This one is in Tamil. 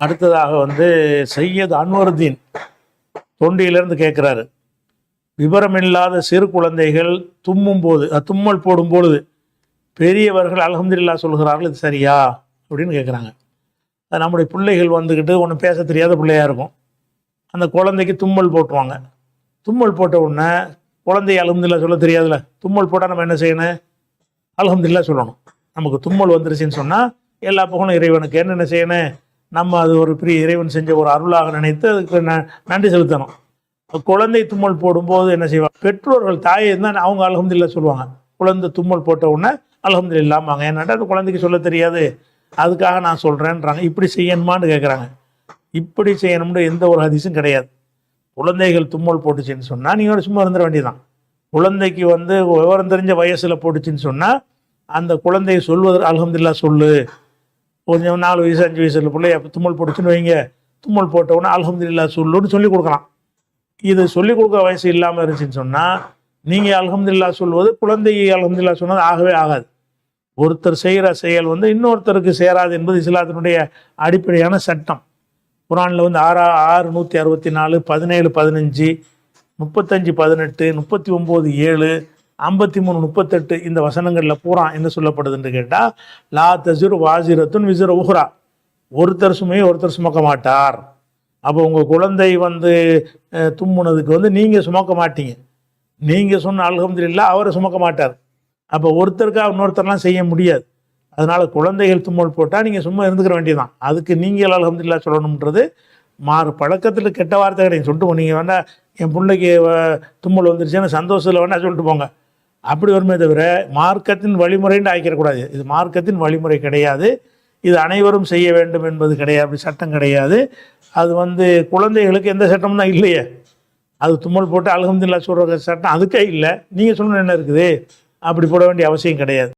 அடுத்ததாக வந்து சையத் அன்வருதீன் தொண்டியிலிருந்து கேட்குறாரு. விவரமில்லாத சிறு குழந்தைகள் தும்மும் போது தும்மல் போடும் பொழுது பெரியவர்கள் அல்ஹம்துலில்லாஹ் சொல்கிறார்கள் இது சரியா? அப்படின்னு கேட்குறாங்க. அது நம்முடைய பிள்ளைகள் வந்துக்கிட்டு ஒன்றும் பேச தெரியாத பிள்ளையாக இருக்கும். அந்த குழந்தைக்கு தும்மல் போட்டுவாங்க தும்மல் போட்ட உடனே குழந்தைய அல்ஹம்துலில்லாஹ் சொல்ல தெரியாதுல்ல. தும்மல் போட்டால் நம்ம என்ன செய்யணும்? அல்ஹம்துலில்லாஹ் சொல்லணும். நமக்கு தும்மல் வந்துருச்சுன்னு சொன்னால் எல்லா புகழும் இறைவனுக்கு. என்னென்ன செய்யணும்? நம்ம அது ஒரு பெரிய இறைவன் செஞ்ச ஒரு அருளாக நினைத்து அதுக்கு ந- நன்றி செலுத்தணும். குழந்தை தும்மல் போடும்போது என்ன செய்வாங்க? பெற்றோர்கள் தாயை இருந்தால் அவங்க அல்ஹம்துலில்லாஹ் சொல்லுவாங்க. குழந்தை தும்மல் போட்ட உடனே அல்ஹம்துலில்லாமாங்க ஏன்னாட்டா அந்த குழந்தைக்கு சொல்ல தெரியாது. அதுக்காக நான் சொல்கிறேன்றாங்க இப்படி செய்யணுமான்னு கேட்குறாங்க இப்படி செய்யணும்னு எந்த ஒரு அதிசயம் கிடையாது. குழந்தைகள் தும்மல் போட்டுச்சுன்னு சொன்னால் நீங்கள் சும்மா இருந்துட வேண்டியதான் குழந்தைக்கு வந்து விவரம் தெரிஞ்ச வயசில் போட்டுச்சுன்னு சொன்னால் அந்த குழந்தையை சொல்வது அல்ஹம்துலில்லாஹ் சொல்லு. கொஞ்சம் நாலு வயசு அஞ்சு வயசுல பிள்ளைய தும்மல் போட்டுச்சுன்னு வைங்க. தும்மல் போட்டவுடனே உடனே அல்ஹம்துலில்லாஹ் சொல்லுன்னு சொல்லி கொடுக்கலாம். இது சொல்லிக் கொடுக்க வயசு இல்லாமல் இருந்துச்சுன்னு சொன்னால் நீங்கள் அல்ஹம்துலில்லாஹ் சொல்வது குழந்தையை அல்ஹம்துலில்லாஹ் சொன்னது ஆகவே ஆகாது. ஒருத்தர் செய்கிற செயல் வந்து இன்னொருத்தருக்கு சேராது என்பது இஸ்லாத்தினுடைய அடிப்படையான சட்டம். குரானில் வந்து ஆறா ஆறு நூற்றி அறுபத்தி நாலு பதினேழு பதினஞ்சு முப்பத்தஞ்சு பதினெட்டு முப்பத்தி ஒம்பது ஏழு ஐம்பத்தி மூணு முப்பத்தெட்டு இந்த வசனங்களில் பூரா என்ன சொல்லப்படுதுன்னு கேட்டால் லா தசிர் வாசிரத்துன் விசிற உஹ்ரா. ஒருத்தர் சுமையை ஒருத்தர் சுமக்க மாட்டார். அப்போ உங்கள் குழந்தை வந்து தும்முனதுக்கு வந்து நீங்கள் சுமக்க மாட்டீங்க. நீங்கள் சொன்ன அல்ஹம்துலில்லாஹ் அவரை சுமக்க மாட்டார். அப்போ ஒருத்தருக்காக இன்னொருத்தர்லாம் செய்ய முடியாது. அதனால் குழந்தைகள் தும்மல் போட்டால் நீங்கள் சும்மா இருந்துக்கிற வேண்டியதுதான். அதுக்கு நீங்கள் அல்ஹம்துலில்லாஹ் சொல்லணுன்றது மாறு பழக்கத்தில் கெட்ட வார்த்தை கிடையாது சொல்லிட்டு நீங்கள் வேணால் என் பிள்ளைக்கு தும்மல் வந்துருச்சுன்னு சந்தோஷத்தில் வேணா சொல்லிட்டு போங்க. அப்படி வருமே தவிர மார்க்கத்தின் வழிமுறைன்னு ஆக்கிடக்கூடாது இது மார்க்கத்தின் வழிமுறை கிடையாது. இது அனைவரும் செய்ய வேண்டும் என்பது கிடையாது. அப்படி சட்டம் கிடையாது. அது வந்து குழந்தைகளுக்கு எந்த சட்டமும் தான் இல்லையே. அது தும்மல் போட்டு அல்ஹம்துலில்லாஹ் சொல்கிற சட்டம் அதுக்கே இல்லை. நீங்கள் சொல்லணும் என்ன இருக்குது? அப்படி போட வேண்டிய அவசியம் கிடையாது.